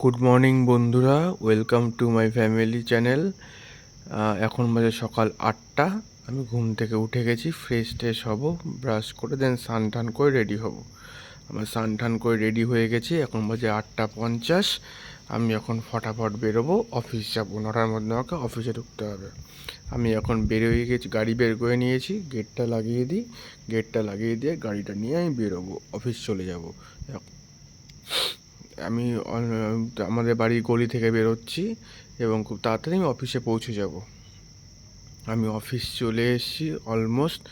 Good morning বন্ধুরা। Welcome to my family channel এখন বাজে সকাল আটটা। আমি ঘুম থেকে উঠে গেছি ফ্রেশ ট্রেশ হব ব্রাশ করে দেন স্নান টান করে রেডি হব। আমার স্নান টান করে রেডি হয়ে গেছি, এখন বাজে আটটা পঞ্চাশ। আমি এখন ফটাফট বেরোবো অফিস যাব। নটার মধ্যে আমাকে অফিসে ঢুকতে হবে। আমি এখন বেরোয় গেছি, গাড়ি বের করে নিয়েছি গেটটা লাগিয়ে দিই। গেটটা লাগিয়ে দিয়ে গাড়িটা নিয়ে আমি বেরোবো অফিস চলে যাব। আমি আমাদের বাড়ির গলি থেকে বেরোচ্ছি এবং খুব তাড়াতাড়ি আমি অফিসে পৌঁছে যাব। আমি অফিস চলে এসেছি অলমোস্ট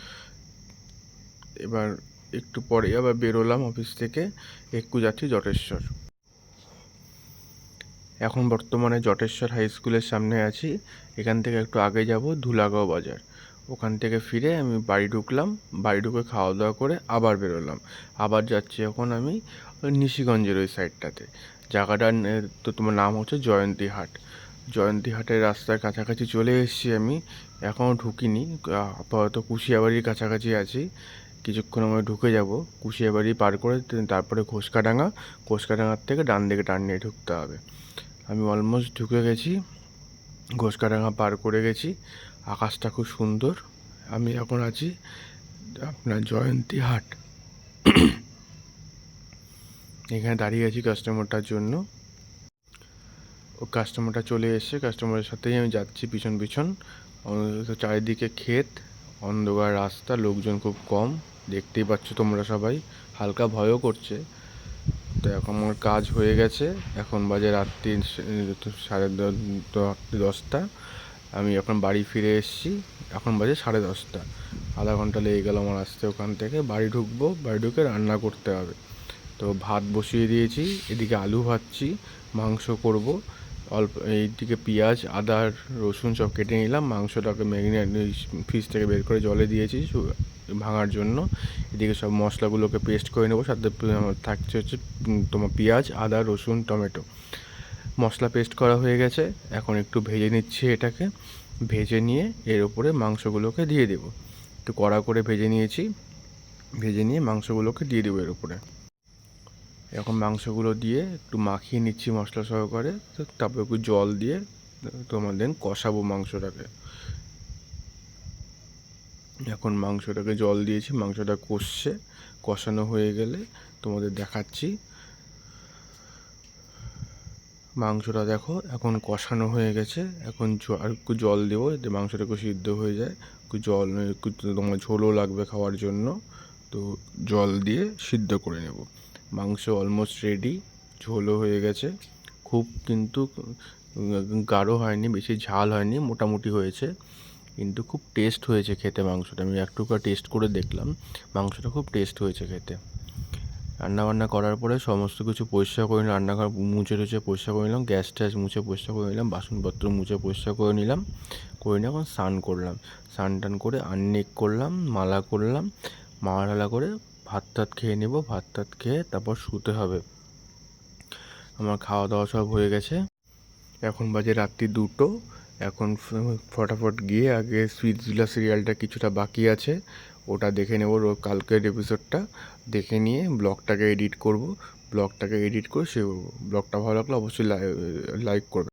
এবার একটু পরে আবার বেরোলাম অফিস থেকে একটু যাচ্ছি জটেশ্বর। এখন বর্তমানে জটেশ্বর হাই স্কুলের সামনে আছি। এখান থেকে একটু আগে যাব ধুলাগাঁও বাজার। ওখান থেকে ফিরে আমি বাড়ি ঢুকলাম, বাড়ি ঢুকে খাওয়া দাওয়া করে আবার বেরোলাম। আবার যাচ্ছি এখন আমি নিশিগঞ্জের ওই সাইডটাতে জায়গাটার তো তোমার নাম হচ্ছে জয়ন্তী হাট। জয়ন্তী হাটের রাস্তার কাছাকাছি চলে এসেছি আমি। এখনও ঢুকিনি। আপাতত কুশিয়াবাড়ির কাছাকাছি আছি। কিছুক্ষণ আমরা ঢুকে যাব। কুশিয়াবাড়ি পার করে তারপরে ঘোসকাডাঙ্গা ঘোসকাডাঙ্গার থেকে ডান দিকে টান নিয়ে ঢুকতে হবে। আমি অলমোস্ট ঢুকে গেছি। ঘোসকাডাঙ্গা পার করে গেছি। আকাশটা খুব সুন্দর। আমি এখন আছি আপনার জয়ন্তী হাট। এখানে দাঁড়িয়ে আছি কাস্টমারটার জন্য। ও কাস্টমারটা চলে এসছে। কাস্টমারের সাথেই আমি যাচ্ছি পিছন পিছন। চারিদিকে ক্ষেত, অন্ধকার রাস্তা, লোকজন খুব কম। দেখতেই পাচ্ছ তোমরা সবাই। হালকা ভয়ও করছে। তো এখন আমার কাজ হয়ে গেছে। এখন বাজে রাত্রি, সাড়ে রাত্রি দশটা। আমি এখন বাড়ি ফিরে এসেছি। এখন বাজে সাড়ে দশটা। আধা ঘণ্টা লেগে গেল আমার আসতে ওখান থেকে। বাড়ি ঢুকবো, বাড়ি ঢুকে রান্না করতে হবে। তো ভাত বসিয়ে দিয়েছি, এদিকে আলু ভাজছি, মাংস করব। অল্প এইদিকে পেঁয়াজ, আদা রসুন সব কেটে নিলাম। মাংসটাকে ম্যাগনেট ফ্রিজ থেকে বের করে জলে দিয়েছি ভাঙার জন্য। এদিকে সব মশলাগুলোকে পেস্ট করে নেব। সাথে থাকছে হচ্ছে তোমার পেঁয়াজ, আদা, রসুন, টমেটো। মশলা পেস্ট করা হয়ে গেছে। এখন একটু ভেজে নিচ্ছি এটাকে। ভেজে নিয়ে এর উপরে মাংসগুলোকে দিয়ে দেবো। একটু কড়া করে ভেজে নিয়েছি। ভেজে নিয়ে মাংসগুলোকে দিয়ে দেবো এর উপরে। এখন মাংসগুলো দিয়ে একটু মাখিয়ে নিচ্ছি মশলা সহকারে। তারপর একটু জল দিয়ে, তোমার দেন কষাবো মাংসটাকে। এখন মাংসটাকে জল দিয়েছি, মাংসটা কষছে, কষানো হয়ে গেলে তোমাদের দেখাচ্ছি। মাংসটা দেখো, এখন কষানো হয়ে গেছে, এখন আর একটু জল দেবো যাতে মাংসটা একটু সিদ্ধ হয়ে যায়, একটু জল, একটু তোমার ঝোলও লাগবে খাওয়ার জন্য, তো জল দিয়ে সিদ্ধ করে নেব। মাংস অলমোস্ট রেডি ঝোলও হয়ে গেছে, খুব কিন্তু গাঢ় হয়নি, বেশি ঝাল হয়নি, মোটামুটি হয়েছে। কিন্তু খুব টেস্ট হয়েছে খেতে মাংসটা। আমি একটু টেস্ট করে দেখলাম, মাংসটা খুব টেস্ট হয়েছে খেতে। রান্না বান্না করার পরে সমস্ত কিছু পরিষ্কার করে নিলাম, রান্নাঘর মুছে টুছে পরিষ্কার করে নিলাম, গ্যাস ট্যাস মুছে পরিষ্কার করে নিলাম, বাসনপত্র মুছে পরিষ্কার করে নিলাম, করে নিয়ে এখন স্নান করলাম। স্নান টান করে আন্নিক করলাম, মালা করলাম, মালা টালা করে ভাত টাত খেয়ে নেব, ভাত টাত খেয়ে তারপর শুতে হবে। আমার খাওয়া দাওয়া সব হয়ে গেছে। এখন বাজে রাত্রি দুটো। এখন ফটাফট গিয়ে আগে সুইটজুলা সিরিয়ালটা কিছুটা বাকি আছে। ওটা দেখে নেব কালকের এপিসোডটা দেখে নিয়ে ব্লগটাকে এডিট করব। ব্লগটাকে এডিট করে সে ব্লগটা ভালো লাগলে অবশ্যই লাইক করবে।